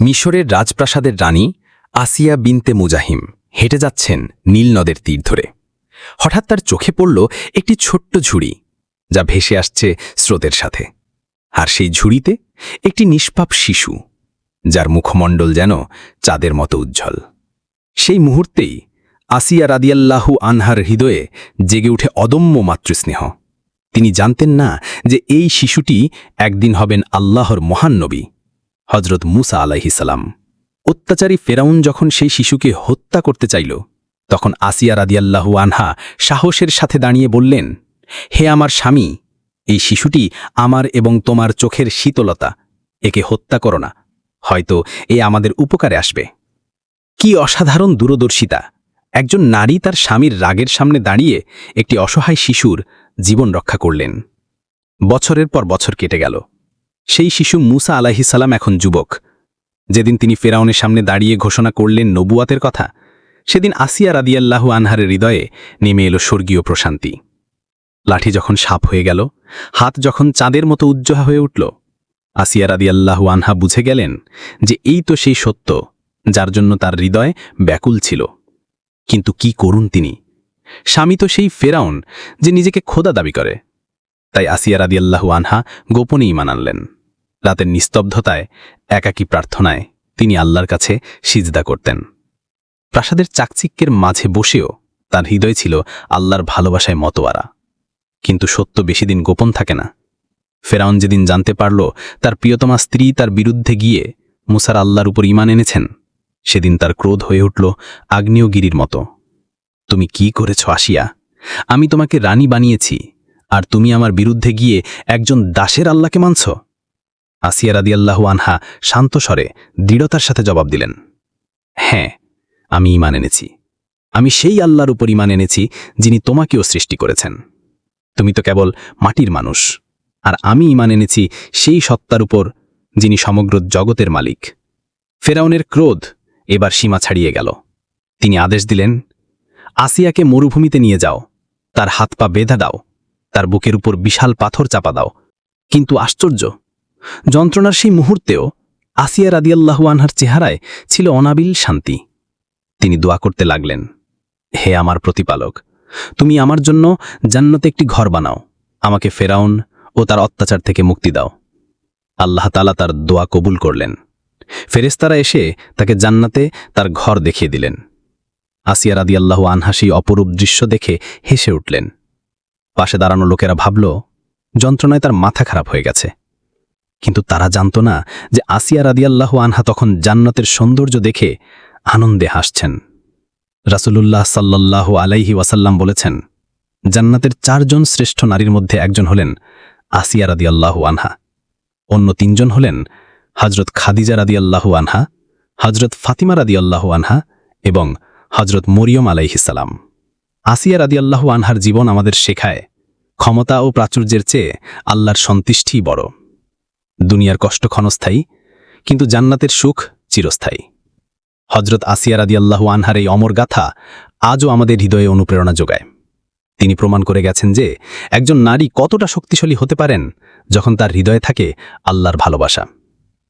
মিশরের রাজপ্রাসাদের রানী আসিয়া বিনতে মুজাহিম হেঁটে যাচ্ছেন নীল নদের তীর ধরে। হঠাৎ তার চোখে পড়ল একটি ছোট্ট ঝুড়ি, যা ভেসে আসছে স্রোতের সাথে। আর সেই ঝুড়িতে একটি নিষ্পাপ শিশু, যার মুখমণ্ডল যেন চাঁদের মতো উজ্জ্বল। সেই মুহূর্তেই আসিয়া রাদিয়াল্লাহু আনহার হৃদয়ে জেগে উঠে অদম্য মাতৃস্নেহ। তিনি জানতেন না যে এই শিশুটি একদিন হবেন আল্লাহর মহান নবী। হজরত মুসা আলাইহিসালাম অত্যাচারী ফেরাউন যখন সেই শিশুকে হত্যা করতে চাইল, তখন আসিয়া রাদিয়াল্লাহু আনহা সাহসের সাথে দাঁড়িয়ে বললেন, হে আমার স্বামী, এই শিশুটি আমার এবং তোমার চোখের শীতলতা, একে হত্যা করো না, হয়তো এ আমাদের উপকারে আসবে। কি অসাধারণ দূরদর্শিতা! একজন নারী তার স্বামীর রাগের সামনে দাঁড়িয়ে একটি অসহায় শিশুর জীবন রক্ষা করলেন। বছরের পর বছর কেটে গেল। সেই শিশু মুসা আলাহিসাল্লাম এখন যুবক। যেদিন তিনি ফেরাউনের সামনে দাঁড়িয়ে ঘোষণা করলেন নবুয়াতের কথা, সেদিন আসিয়া রাদিয়াল্লাহু আনহারের হৃদয়ে নেমে এলো স্বর্গীয় প্রশান্তি। লাঠি যখন সাপ হয়ে গেল, হাত যখন চাঁদের মতো উজ্জ্বল হয়ে উঠল, আসিয়া রাদিয়াল্লাহু আনহা বুঝে গেলেন যে এই তো সেই সত্য, যার জন্য তার হৃদয় ব্যাকুল ছিল। কিন্তু কি করুন তিনি? স্বামী তো সেই ফেরাউন যে নিজেকে খোদা দাবি করে। তাই আসিয়া রাদিয়াল্লাহু আনহা গোপনেই ইমান আনলেন রাতের নিস্তব্ধতায়, একাকী প্রার্থনায় তিনি আল্লাহর কাছে সিজদা করতেন। প্রাসাদের চাকচিক্যের মাঝে বসেও তার হৃদয় ছিল আল্লাহর ভালোবাসায় মতোয়ারা। কিন্তু সত্য বেশি দিন গোপন থাকে না। ফেরাউন যেদিন জানতে পারল তার প্রিয়তমা স্ত্রী তার বিরুদ্ধে গিয়ে মুসার আল্লাহর উপর ইমান এনেছেন, সেদিন তার ক্রোধ হয়ে উঠল আগ্নেয়গিরির মতো। তুমি কি করেছ আসিয়া? আমি তোমাকে রানী বানিয়েছি, আর তুমি আমার বিরুদ্ধে গিয়ে একজন দাসের আল্লাহকে মানছ? আসিয়া রাদিয়াল্লাহু আনহা শান্ত স্বরে দৃঢ়তার সাথে জবাব দিলেন হ্যাঁ আমি ইমান এনেছি। আমি সেই আল্লাহর উপর ইমান এনেছি যিনি তোমাকেও সৃষ্টি করেছেন। তুমি তো কেবল মাটির মানুষ, আর আমি ইমান এনেছি সেই সত্তার উপর যিনি সমগ্র জগতের মালিক। ফেরাউনের ক্রোধ এবার সীমা ছাড়িয়ে গেল। তিনি আদেশ দিলেন, আসিয়াকে মরুভূমিতে নিয়ে যাও, তার হাত পা বেঁধা দাও, তার বুকের উপর বিশাল পাথর চাপা দাও। কিন্তু আশ্চর্য যন্ত্রণার সেই মুহূর্তেও আসিয়া রাদিয়াল্লাহু আনহার চেহারায় ছিল অনাবিল শান্তি। তিনি দোয়া করতে লাগলেন, হে আমার প্রতিপালক, তুমি আমার জন্য জান্নাতে একটি ঘর বানাও। আমাকে ফেরাউন ও তার অত্যাচার থেকে মুক্তি দাও। আল্লাহ তালা তার দোয়া কবুল করলেন। ফেরেস্তারা এসে তাকে জান্নাতে তার ঘর দেখিয়ে দিলেন। আসিয়া রাদিয়াল্লাহু আনহা সেই অপরূপ দৃশ্য দেখে হেসে উঠলেন। পাশে দাঁড়ানো লোকেরা ভাবল, যন্ত্রণায় তার মাথা খারাপ হয়ে গেছে। কিন্তু তারা জানত না যে আসিয়া রাদিয়াল্লাহু আনহা তখন জান্নাতের সৌন্দর্য দেখে আনন্দে হাসছেন। রাসূলুল্লাহ সাল্লাল্লাহু আলাইহি ওয়াসাল্লাম বলেছেন, জান্নাতের চারজন শ্রেষ্ঠ নারীর মধ্যে একজন হলেন আসিয়া রাদিয়াল্লাহু আনহা। অন্য তিনজন হলেন হজরত খাদিজা রাদিয়াল্লাহু আনহা হজরত ফাতিমা রাদিয়াল্লাহু আনহা এবং হজরত মরিয়ম আলাইহিসাল্লাম আসিয়া রাদিয়াল্লাহু আনহার জীবন আমাদের শেখায়, ক্ষমতা ও প্রাচুর্যের চেয়ে আল্লাহর সন্তুষ্টিই বড়। দুনিয়ার কষ্ট ক্ষণস্থায়ী, কিন্তু জান্নাতের সুখ চিরস্থায়ী। হজরত আসিয়া রাদিয়াল্লাহু আনহার এই অমর গাথা আজও আমাদের হৃদয়ে অনুপ্রেরণা যোগায়। তিনি প্রমাণ করে গেছেন যে, একজন নারী কতটা শক্তিশালী হতে পারেন যখন তার হৃদয়ে থাকে আল্লাহর ভালোবাসা।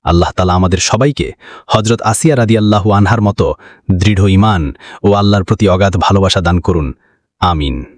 আল্লাহ তালা আমাদের সবাইকে হজরত আসিয়া রাদিয়াল্লাহু আনহার মতো দৃঢ় ইমান ও আল্লাহর প্রতি অগাধ ভালোবাসা দান করুন। আমিন।